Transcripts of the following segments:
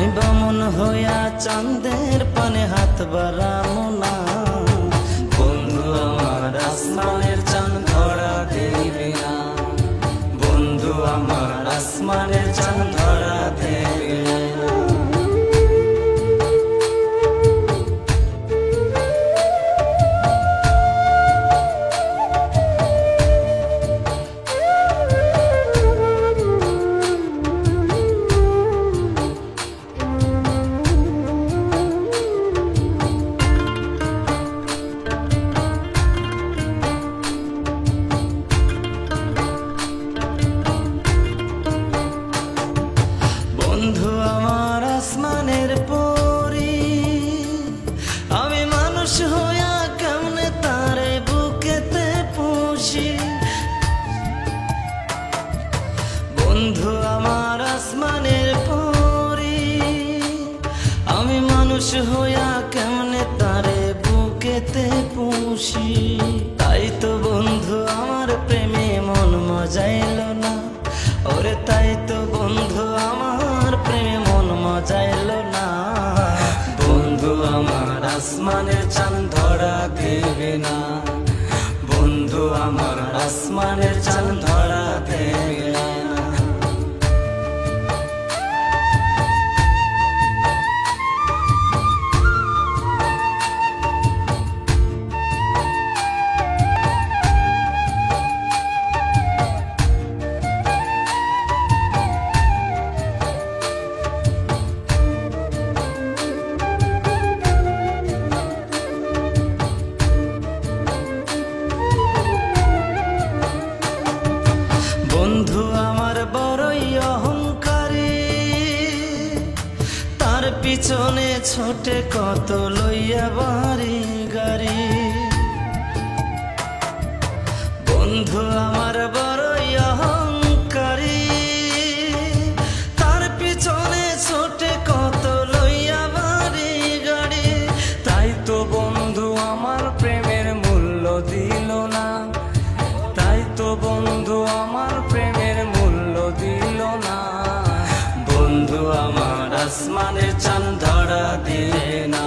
আমি বামন হইয়া চাঁদের পানে হাত বাড়ামু না। বন্ধু, আমার আসমানের চাঁদ ধরা দেবে না। বন্ধু, আমার আসমানের চাঁদ ধরা দেবে মানুষ হইয়া কেমনে তারে বুকেতে পুষি? বন্ধু আমার আসমানের পরি, আমি মানুষ হইয়া কেমনে তারে বুকেতে পুষি? তাই তো বন্ধু আমার প্রেমে মন মজাইল না, ওরে তাই তো বন্ধু আমার চান ধরা দেবে না। বন্ধু আমার আসমানে চান ধরা দেবে না। পিছনে ছোটে কত লইয়া বাড়ি গাড়ি। বন্ধু আমার বড়ই অহংকারী। তার পিছনে ছোটে কত লইয়া বাড়ি গাড়ি। তাই তো বন্ধু আমার প্রেমের মূল্য দিল না। তাই তো বন্ধু আমার প্রেমের মূল্য দিল না। বন্ধু আমার আসমানের চাঁদ ধরা দিলে না।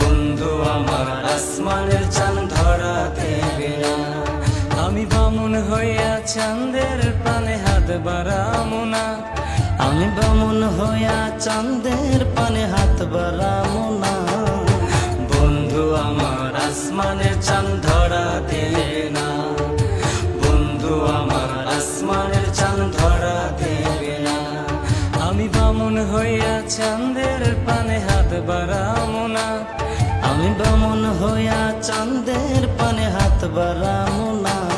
বন্ধু আমার আসমানের চাঁদ ধরা দেবে না। আমি বামুন হইয়া চাঁদের পানে হাত বাড়ামু না। আমি বামুন হইয়া চাঁদের পানে হাত বাড়ামু না। বন্ধু আমার আসমানের চাঁদ ধরা দিলে না। বন্ধু আমার আমি বামুন হইয়া চাঁদের পানে হাত বাড়ামো না। আমি বামুন হইয়া চাঁদের পানে হাত বাড়ামো না।